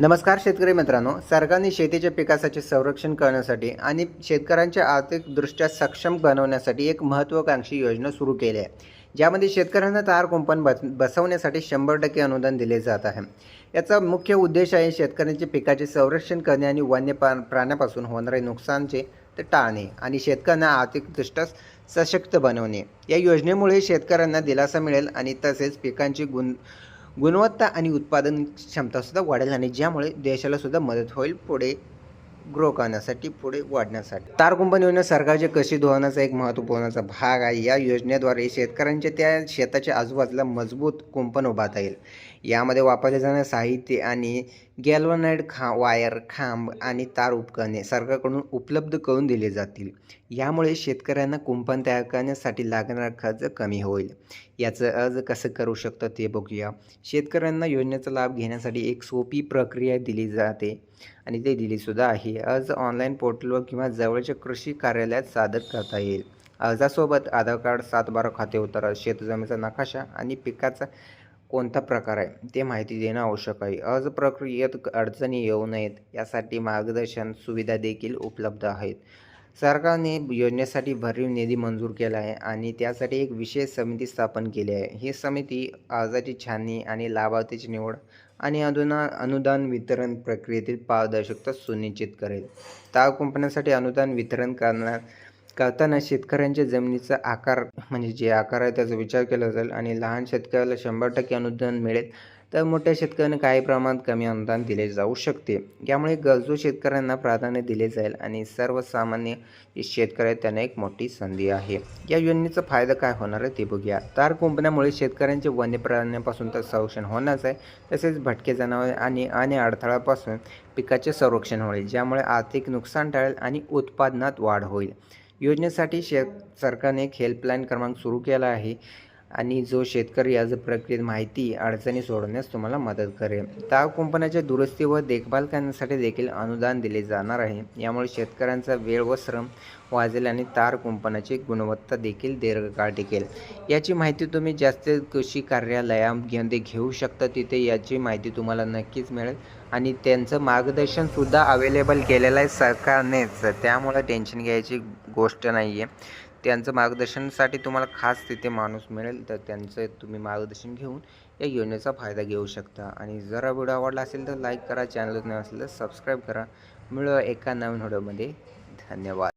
नमस्कार शेतकरी मित्रांनो. सरकारने शेतीच्या पिकासाठी संरक्षण करण्यासाठी आणि शेतकऱ्यांच्या आर्थिकदृष्ट्या सक्षम बनवण्यासाठी एक महत्त्वाकांक्षी योजना सुरू केली आहे. ज्यामध्ये शेतकऱ्यांना तार कुंपण बस बसवण्यासाठी शंभर टक्के अनुदान दिले जात आहे. याचा मुख्य उद्देश आहे शेतकऱ्यांच्या पिकाचे संरक्षण करणे आणि वन्य प्रा प्राण्यापासून होणारे नुकसानचे ते टाळणे आणि शेतकऱ्यांना आर्थिकदृष्ट्या सशक्त बनवणे. या योजनेमुळे शेतकऱ्यांना दिलासा मिळेल आणि तसेच पिकांची गुण गुणवत्ता आणि उत्पादन क्षमतासुद्धा वाढेल आणि ज्यामुळे देशालासुद्धा मदत होईल. पुढे ग्रो करण्यासाठी पुढे वाढण्यासाठी. तार कुंपण योजना सरकारच्या कृषी धोरणाचा एक महत्त्वपूर्णचा भाग आहे. या योजनेद्वारे शेतकऱ्यांच्या त्या शेताच्या आजूबाजूला मजबूत कुंपण उभारता येईल. यामध्ये वापरले जाणारे साहित्य आणि गॅल्वनाइड खा वायर खांब आणि तार उपकरणे सरकारकडून उपलब्ध करून दिले जातील. यामुळे शेतकऱ्यांना कुंपण तयार करण्यासाठी लागणारा खर्च कमी होईल. याचं अर्ज कसं करू शकतं ते बघूया. शेतकऱ्यांना योजनेचा लाभ घेण्यासाठी एक सोपी प्रक्रिया दिली जाते. आणि ते दिलीसुद्धा आहे. अर्ज ऑनलाईन पोर्टलवर किंवा जवळच्या कृषी कार्यालयात सादर करता येईल. अर्जासोबत आधार कार्ड सातबारा खाते उतारा शेतजमिनीचा नकाशा आणि पिकाचा कोणता प्रकार आहे ते माहिती देणं आवश्यक आहे. अर्ज प्रक्रियेत अडचणी येऊ नयेत यासाठी मार्गदर्शन सुविधा देखील उपलब्ध आहेत. सरकारने योजनेसाठी भरीव निधी मंजूर केला आहे आणि त्यासाठी एक विशेष समिती स्थापन केली आहे. ही समिती अर्जाची छाननी आणि लाभार्थीची निवड आणि अनुदान अनुदान वितरण प्रक्रियेतील पारदर्शकता सुनिश्चित करेल. ताग कुंपण्यासाठी अनुदान वितरण करणार करताना शेतकऱ्यांच्या जमिनीचा आकार म्हणजे जे आकार आहे त्याचा विचार केला जाईल आणि लहान शेतकऱ्याला शंभर टक्के अनुदान मिळेल. तर मोठ्या शेतकऱ्यांना काही प्रमाणात कमी अनुदान दिले जाऊ शकते. यामुळे गरजू शेतकऱ्यांना प्राधान्य दिले जाईल आणि सर्वसामान्य शेतकरी आहेत त्यांना एक मोठी संधी आहे. या योजनेचा फायदा काय होणार आहे ते बघूया. तार कुंपण्यामुळे शेतकऱ्यांचे वन्य प्राण्यांपासून तर संरक्षण होणारच आहे तसेच भटके जनावरे आणि आणि अडथळापासून पिकाचे संरक्षण होईल ज्यामुळे आर्थिक नुकसान टाळेल आणि उत्पादनात वाढ होईल. योजनेसाठी शे सरकारने एक हेल्पलाईन क्रमांक सुरू केला आहे. आणि जो शेतकरी अर्ज प्रक्रियेत माहिती अडचणी सोडवण्यास तुम्हाला मदत करेल. ताग कुंपणाच्या दुरुस्ती व देखभाल करण्यासाठी देखील अनुदान दिले जाणार आहे. यामुळे शेतकऱ्यांचा वेळ व श्रम वाजेल आणि तार कुंपणाची गुणवत्ता देखील दीर्घकाळ टिकेल. याची माहिती तुम्ही जास्त कृषी कार्यालयामध्ये घेऊ शकता. तिथे याची माहिती तुम्हाला नक्कीच मिळेल. आणि त्यांचं मार्गदर्शनसुद्धा अवेलेबल केलेलं आहे सरकारनेच. त्यामुळे टेन्शन घ्यायची गोष्ट नाही आहे त्यांचं मार्गदर्शनासाठी तुम्हाला खास तिथे माणूस मिळेल तर त्यांचं तुम्ही मार्गदर्शन घेऊन या योजनेचा फायदा घेऊ शकता. आणि जर व्हिडिओ आवडला असेल तर लाईक करा चॅनल नाही असेल तर सबस्क्राईब करा. मिळवा एका नवीन व्हिडिओमध्ये. धन्यवाद.